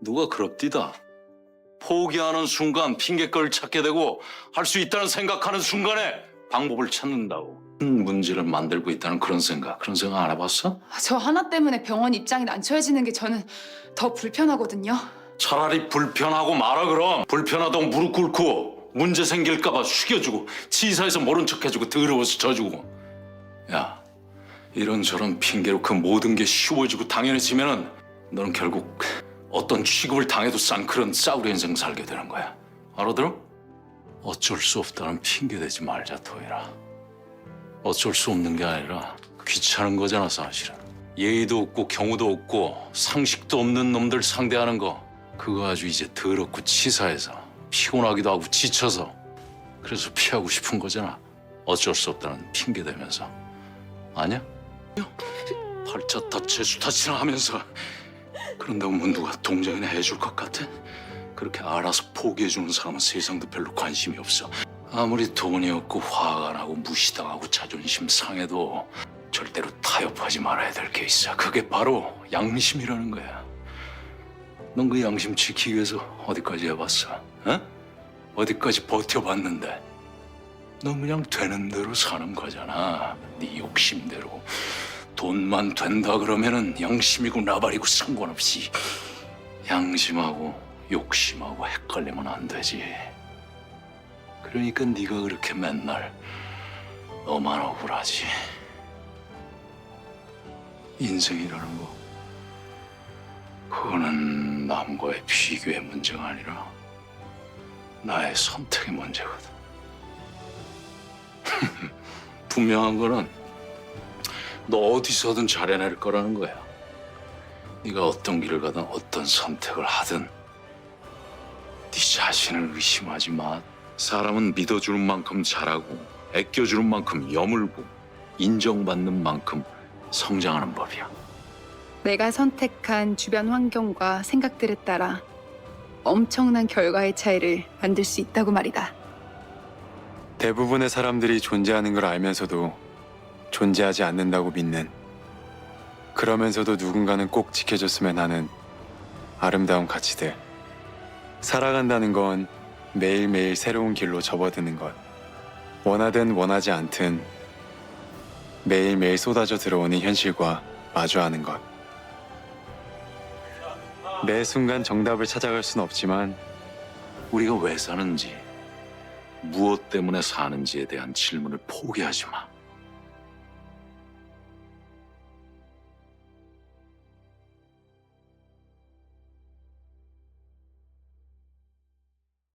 누가 그럽디다. 포기하는 순간 핑계거리를 찾게 되고 할 수 있다는 생각하는 순간에 방법을 찾는다고. 큰 문제를 만들고 있다는 그런 생각, 그런 생각 안 해봤어? 저 하나 때문에 병원 입장이 난처해지는 게 저는 더 불편하거든요. 차라리 불편하고 말아 그럼. 불편하다고 무릎 꿇고 문제 생길까봐 숙여주고 치사해서 모른 척해주고 더러워서 져주고. 야, 이런저런 핑계로 그 모든 게 쉬워지고 당연해지면은 너는 결국 어떤 취급을 당해도 싼 그런 싸구려 인생 살게 되는 거야. 알아들어? 어쩔 수 없다는 핑계 대지 말자, 토이라. 어쩔 수 없는 게 아니라 귀찮은 거잖아, 사실은. 예의도 없고 경우도 없고 상식도 없는 놈들 상대하는 거 그거 아주 이제 더럽고 치사해서 피곤하기도 하고 지쳐서 그래서 피하고 싶은 거잖아. 어쩔 수 없다는 핑계 대면서 아니야? 팔자타 재수타치나 하면서 그런다고 뭐 누가 동정이나 해줄 것 같아? 그렇게 알아서 포기해주는 사람은 세상도 별로 관심이 없어. 아무리 돈이 없고 화가 나고 무시당하고 자존심 상해도 절대로 타협하지 말아야 될 게 있어. 그게 바로 양심이라는 거야. 넌 그 양심 지키기 위해서 어디까지 해봤어? 어? 어디까지 버텨봤는데? 넌 그냥 되는 대로 사는 거잖아. 네 욕심대로. 돈만 된다 그러면은 양심이고 나발이고 상관없이 양심하고 욕심하고 헷갈리면 안 되지. 그러니까 네가 그렇게 맨날 너만 억울하지. 인생이라는 거 그거는 남과의 비교의 문제가 아니라 나의 선택의 문제거든. 분명한 거는 너 어디서든 잘해낼 거라는 거야. 네가 어떤 길을 가든 어떤 선택을 하든 네 자신을 의심하지 마. 사람은 믿어주는 만큼 잘하고 아껴주는 만큼 여물고 인정받는 만큼 성장하는 법이야. 내가 선택한 주변 환경과 생각들에 따라 엄청난 결과의 차이를 만들 수 있다고 말이다. 대부분의 사람들이 존재하는 걸 알면서도 존재하지 않는다고 믿는. 그러면서도 누군가는 꼭 지켜줬으면 하는 아름다운 가치들 살아간다는 건 매일매일 새로운 길로 접어드는 것. 원하든 원하지 않든 매일매일 쏟아져 들어오는 현실과 마주하는 것. 매 순간 정답을 찾아갈 순 없지만 우리가 왜 사는지, 무엇 때문에 사는지에 대한 질문을 포기하지 마.